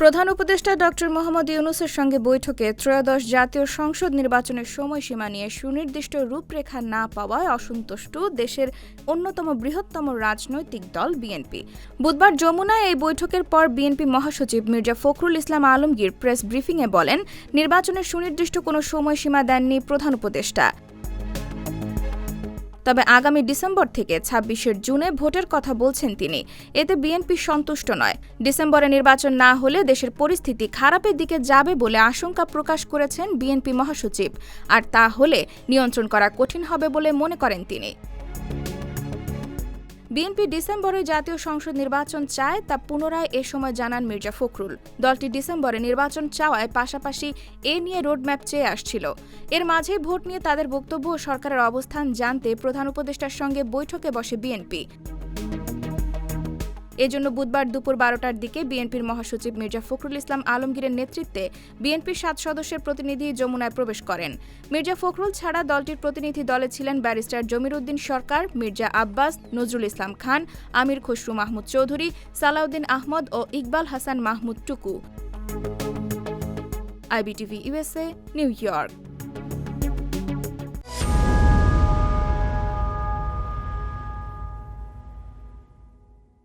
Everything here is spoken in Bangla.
প্রধান উপদেষ্টা ড মোহাম্মদ ইউনুসের সঙ্গে বৈঠকে ত্রয়োদশ জাতীয় সংসদ নির্বাচনের সময়সীমা নিয়ে সুনির্দিষ্ট রূপরেখা না পাওয়ায় অসন্তুষ্ট দেশের অন্যতম বৃহত্তম রাজনৈতিক দল বিএনপি। বুধবার যমুনায় এই বৈঠকের পর বিএনপি মহাসচিব মির্জা ফখরুল ইসলাম আলমগীর প্রেস ব্রিফিংয়ে বলেন, নির্বাচনের সুনির্দিষ্ট কোনো সময়সীমা দেননি প্রধান উপদেষ্টা। তবে আগামী ডিসেম্বর থেকে ছাব্বিশের জুনে ভোটের কথা বলছেন তিনি। এতে বিএনপি সন্তুষ্ট নয়। ডিসেম্বরে নির্বাচন না হলে দেশের পরিস্থিতি খারাপের দিকে যাবে বলে আশঙ্কা প্রকাশ করেছেন বিএনপি মহাসচিব। আর তা হলে নিয়ন্ত্রণ করা কঠিন হবে বলে মনে করেন তিনি। বিএনপি ডিসেম্বরে জাতীয় সংসদ নির্বাচন চায়, তা পুনরায় এ সময় জানান মির্জা ফখরুল। দলটি ডিসেম্বরে নির্বাচন চাওয়ায় পাশাপাশি এ নিয়ে রোডম্যাপ চেয়ে আসছিল। এর মাঝেই ভোট নিয়ে তাদের বক্তব্য সরকারের অবস্থান জানতে প্রধান উপদেষ্টার সঙ্গে বৈঠকে বসে বিএনপি। এজন্য বুধবার দুপুর বারোটার দিকে বিএনপির মহাসচিব মির্জা ফখরুল ইসলাম আলমগীরের নেতৃত্বে বিএনপির সাত সদস্যের প্রতিনিধি যমুনায় প্রবেশ করেন। মির্জা ফখরুল ছাড়া দলটির প্রতিনিধি দলে ছিলেন ব্যারিস্টার জমির উদ্দিন সরকার, মির্জা আব্বাস, নজরুল ইসলাম খান, আমির খসরু মাহমুদ চৌধুরী, সালাউদ্দিন আহমদ ও Iqbal Hasan Mahmud Tuku. IBTV USA New York.